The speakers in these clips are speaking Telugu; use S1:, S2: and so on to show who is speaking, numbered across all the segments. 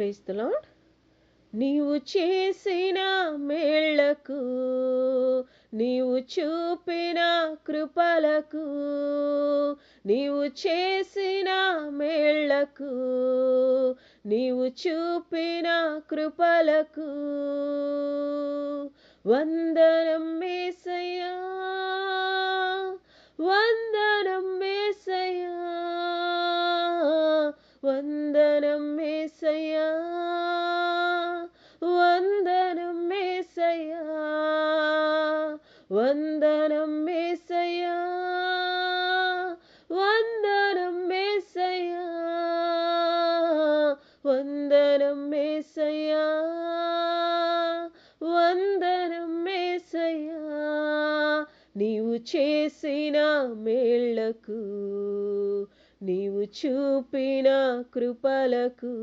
S1: ప్రైస్తలాడ్ నీవు చేసిన మేళ్ళకు నీవు చూపిన కృపలకు నీవు చేసిన మేళ్ళకు నీవు చూపిన కృపలకు వందనం మేసయ్యా వందనం మేసయ్యా వందనం మేసయ్యా వందనం మేసయ్యా వందనం మేసయ్యా నీవు చేసిన మేళ్ళకు నీవు చూపిన కృపలకు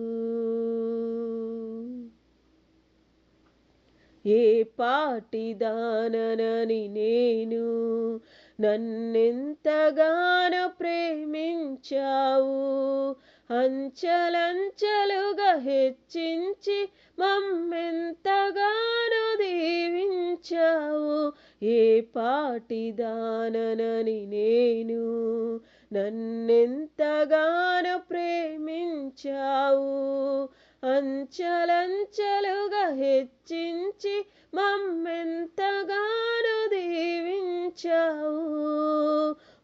S1: ఏ పాటిదాననని నేను? నన్నెంతగానో ప్రేమించావు. అంచలంచలుగా హెచ్చించి మమ్మెంతగానో దీవించావు. ఏ పాటిదాననని నేను? నన్నెంతగానో ప్రేమించావు. అంచలంచలుగా హెచ్చించి మమ్మెంతగానో దీవించావు.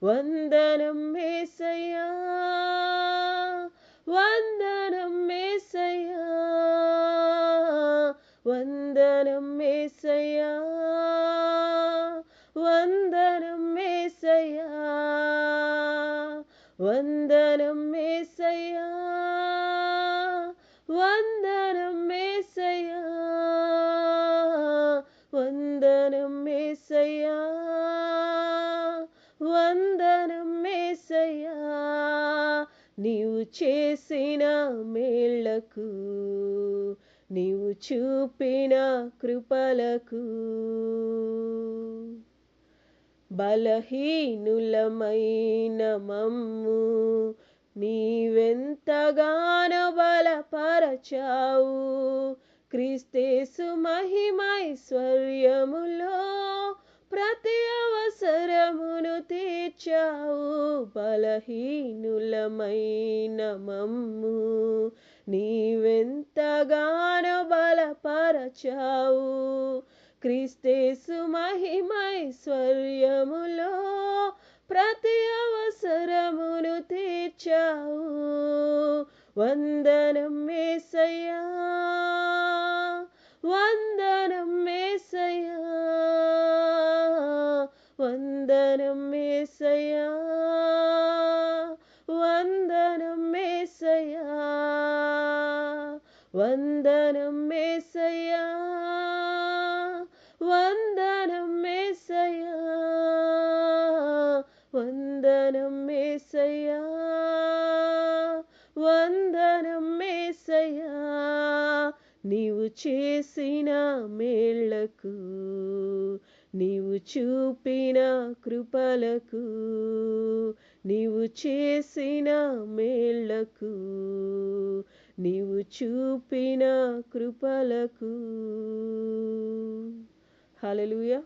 S1: వందనం మేసయ్యా వందనం మేసయ్యా వందనం మేసయ్యా వందనం మేసయ్యా వందనం మేసయ్యా వందనం మేసయ్యా నీవు చేసిన మేళ్ళకు నీవు చూపిన కృపలకు. బలహీనులమైన మమ్ము నీవెంతగానో బలపరచావు. క్రీస్తేసు మహిమైశ్వర్యములో ప్రతి అవసరమును తీర్చావు బలహీనులమైన మమ్ము నీవెంతగానో బలపరచావు. క్రీస్తేసు మహిమైశ్వర్యములో ప్రతి అవసరమును తీర్చావు. వందనం మేసయ్యా వందనం మేసయ్యా వందనం మేసయ్యా వందనం మేసయ్యా వందనం మేసయ్యా వందనం మేసయ్యా వందనం మేసయ్యా నీవు చేసిన మేళ్ళకు నీవు చూపిన కృపలకు నీవు చేసిన మేళ్ళకు నీవు చూపిన కృపలకు. హలలుయ